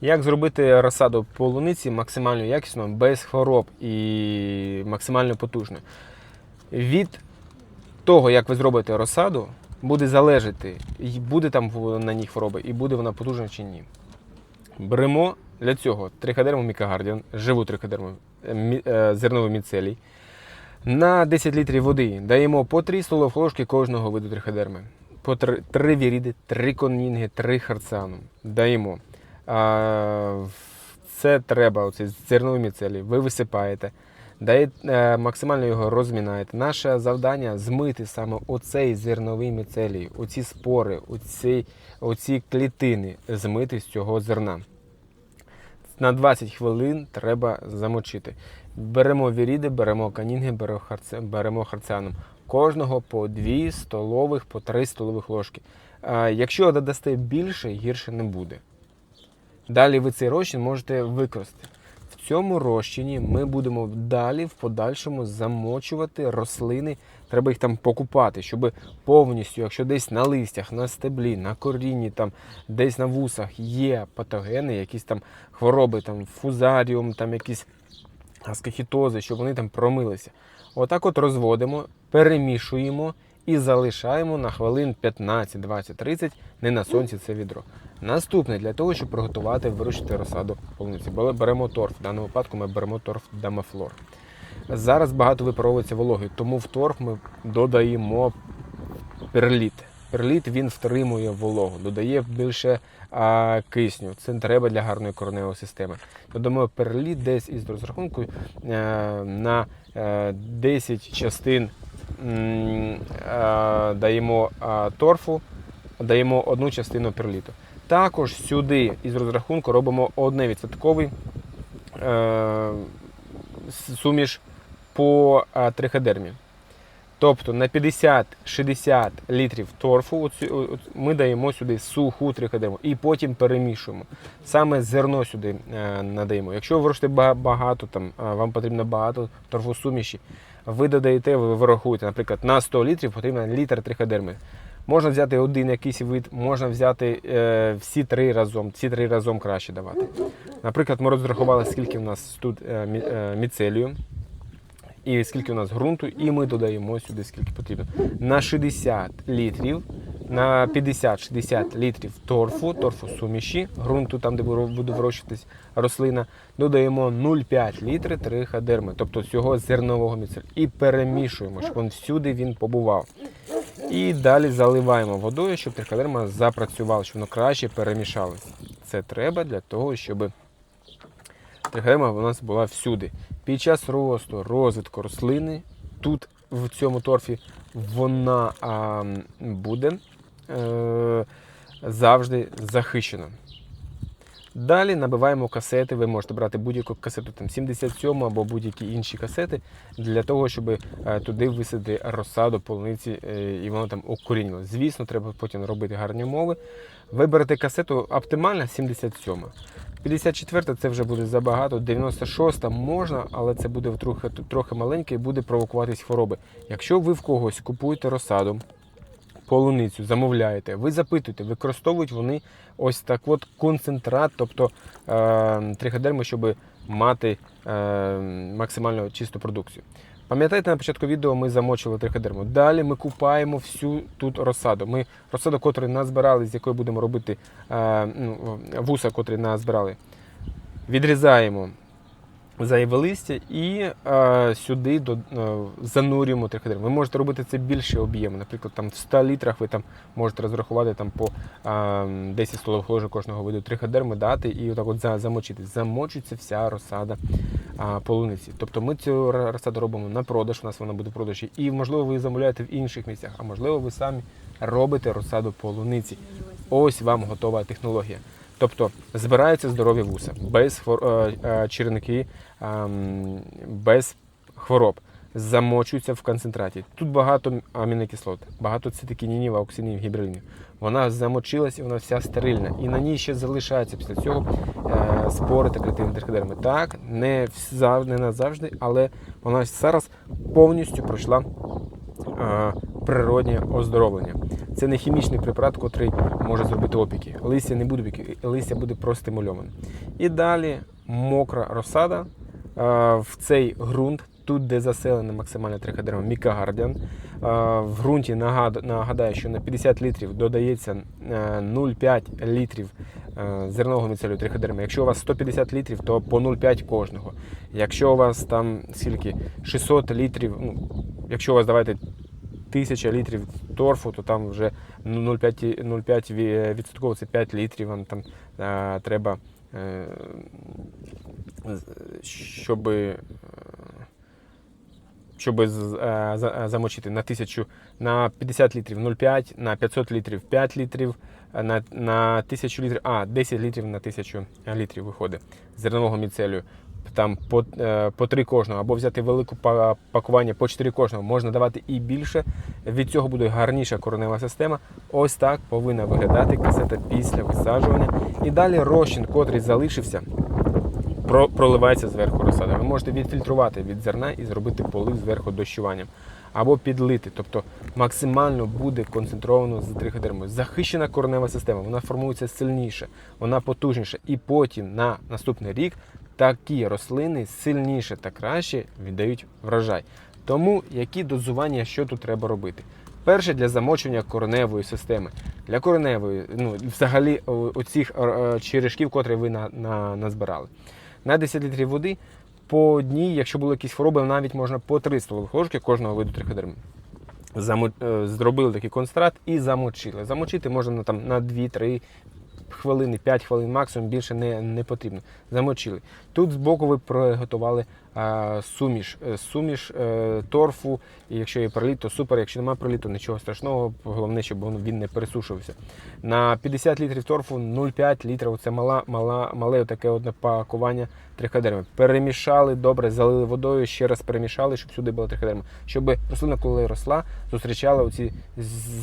Як зробити розсаду полуниці максимально якісно, без хвороб і максимально потужно? Від того, як ви зробите розсаду, буде залежати, буде там на ній хвороба, і буде вона потужна чи ні. Беремо для цього триходерму мікагардіан, живу триходерму е, е, зерновий міцелій. На 10 літрів води даємо по 3 столові ложки кожного виду триходерми. По 3, 3 віріди, 3 конінги, 3 харцану. Даємо. Це треба, оцей зерновий міцелій. Ви висипаєте, даєте, максимально його розмінаєте. Наше завдання змити саме оцей зерновий міцелій, оці спори, оці, оці клітини змити з цього зерна. На 20 хвилин треба замочити. Беремо віріди, беремо канінги, беремо, харціаном. Кожного по 2 столових, по 3 столових ложки. Якщо додасте більше, гірше не буде. Далі ви цей розчин можете використати. В цьому розчині ми будемо далі в подальшому замочувати рослини. Треба їх там покупати, щоб повністю, якщо десь на листях, на стеблі, на корінні, там десь на вусах є патогени, якісь там хвороби, там фузаріум, там якісь аскохітози, щоб вони там промилися. Отак от розводимо, перемішуємо і залишаємо на хвилин 15, 20, 30 не на сонці це відро. Наступне для того, щоб приготувати вирощити розсаду полуниці. Бе- Беремо торф. В даному випадку ми беремо торф Дамафлор. Зараз багато випаровується вологи, тому в торф ми додаємо перліт. Перліт він втримує вологу, додає більше а, кисню. Це треба для гарної кореневої системи. Додамо перліт десь із розрахунку е, на е, 10 частин даємо е, торфу, даємо одну частину перліту. Також сюди із розрахунку робимо 1% е, суміш по е, триходермі. Тобто на 50-60 літрів торфу ми даємо сюди суху триходерму і потім перемішуємо. Саме зерно сюди е, надаємо. Якщо ви вирощуєте багато, там, е, вам потрібно багато торфосуміші, ви додаєте, ви вирахуєте, наприклад, на 100 літрів потрібен літр триходерми. Можна взяти один якийсь вид, можна взяти е, всі три разом, ці три разом краще давати. Наприклад, ми розрахували, скільки в нас тут е, е, міцелію і скільки у нас ґрунту, і ми додаємо сюди скільки потрібно. На 60 літрів, на 50-60 літрів торфу, торфу суміші, ґрунту, там, де буде вирощуватись рослина, додаємо 0,5 літри триходерми, тобто цього зернового міцелю. І перемішуємо, щоб він всюди він побував. І далі заливаємо водою, щоб триходерма запрацювала, щоб воно краще перемішалося. Це треба для того, щоб триходерма у нас була всюди. Під час росту, розвитку рослини, тут в цьому торфі вона а, буде завжди захищена. Далі набиваємо касети. Ви можете брати будь-яку касету, там 77 або будь-які інші касети, для того, щоб е, туди висадити розсаду полуниці е, і воно там укорінило. Звісно, треба потім робити гарні умови. Виберете касету оптимальна 77. 54 це вже буде забагато, 96 можна, але це буде трохи, трохи маленьке і буде провокуватись хвороби. Якщо ви в когось купуєте розсаду, полуницю, замовляєте, ви запитуєте, використовують вони ось так от концентрат, тобто е, триходерми, щоб мати е, максимально чисту продукцію. Пам'ятаєте, на початку відео ми замочили триходерму. Далі ми купаємо всю тут розсаду. Ми розсаду, котру назбирали, з якої будемо робити е, ну, вуса, котрі назбирали, відрізаємо зайве листя і е, сюди до, е, занурюємо триходерм. Ви можете робити це більше об'єму. Наприклад, там в 100 літрах ви там можете розрахувати там по е, 10 столових ложок кожного виду триходерми дати і отак от за- замочити. Замочується вся розсада е, полуниці. Тобто ми цю розсаду робимо на продаж, у нас вона буде в продажі. І можливо ви замовляєте в інших місцях, а можливо ви самі робите розсаду полуниці. Ось вам готова технологія. Тобто збираються здорові вуса, без е, е, черенки, ем, без хвороб. Замочуються в концентраті. Тут багато амінокислот, багато цитокінінів, ауксинів, гібрилінів. Вона замочилась і вона вся стерильна. І на ній ще залишаються після цього е, спори та клітини триходерми. Так, не, назавжди, але вона зараз повністю пройшла природнє оздоровлення. Це не хімічний препарат, який може зробити опіки. Листя не буде опіки, листя буде простимульоване. І далі мокра розсада е, в цей ґрунт, тут, де заселена максимальна триходерма Мікагардіан. Е, В ґрунті нагадаю, що на 50 літрів додається е, 0,5 літрів е, зернового міцелю триходерми. Якщо у вас 150 літрів, то по 0,5 кожного. Якщо у вас там скільки 600 літрів, ну, якщо у вас давайте 1000 літрів торфу, то там вже ну, 0,5 0,5 ві- відсотково це 5 літрів вам там е, треба, е, щоб, щоб замочити на 1000, на 50 літрів 0,5, на 500 літрів 5 літрів, на, на 1000 літрів, а 10 літрів на 1000 літрів виходить зернового міцелію. Там по, е, по 3 кожного, або взяти велике пакування по 4 кожного, можна давати і більше. Від цього буде гарніша коренева система. Ось так повинна виглядати касета після висаджування. І далі розчин, котрий залишився, про- проливається зверху розсада. Ви можете відфільтрувати від зерна і зробити полив зверху дощуванням. Або підлити, тобто максимально буде концентровано з триходермою. Захищена коренева система, вона формується сильніше, вона потужніша. І потім на наступний рік такі рослини сильніше та краще віддають врожай. Тому які дозування, що тут треба робити? Перше для замочення кореневої системи. Для кореневої, ну взагалі оцих е, черешків, котрі ви на, на, назбирали. На 10 літрів води по дні, якщо були якісь хвороби, навіть можна по 3 столових ложки кожного виду триходерми. Е, Зробили такий концентрат і замочили. Замочити можна там, на 2-3 хвилини, 5 хвилин максимум, більше не, не потрібно. Замочили. Тут збоку ви приготували а, суміш. Е, Суміш е, торфу, і якщо є проліт, то супер. Якщо немає проліту, нічого страшного. Головне, щоб він- не пересушувався. На 50 літрів торфу 0,5 літрів. Це мала, мала, мале таке одне пакування триходерми. Перемішали добре, залили водою, ще раз перемішали, щоб сюди була триходерма. Щоб рослина, коли росла, зустрічала оці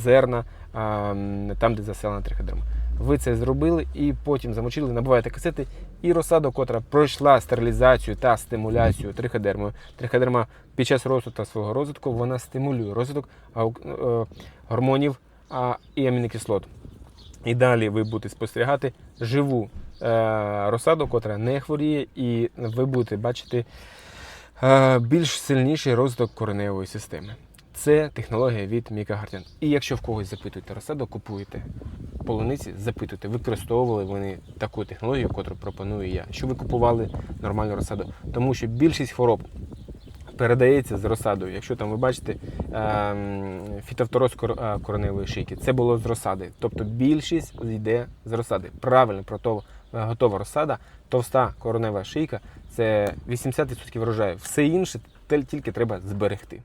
зерна а, там, де заселена триходерма. Ви це зробили і потім замочили, набиваєте касети, і розсаду, котра пройшла стерилізацію та стимуляцію триходермою. Триходерма під час та свого розвитку вона стимулює розвиток е, гормонів і амінокислот. І далі ви будете спостерігати живу е, розсаду, котра не хворіє, і ви будете бачити е, більш сильніший розвиток кореневої системи. Це технологія від Міка Гартен. І якщо в когось запитуєте розсаду, купуєте полуниці, запитуйте, використовували вони таку технологію, яку пропоную я, що ви купували нормальну розсаду. Тому що більшість хвороб передається з розсадою. Якщо там ви бачите ем, фітофтороз кор- е, кореневої шийки, це було з розсади. Тобто більшість йде з розсади. Правильно прото е, готова розсада, товста коренева шийка це 80% врожаю. Все інше тільки треба зберегти.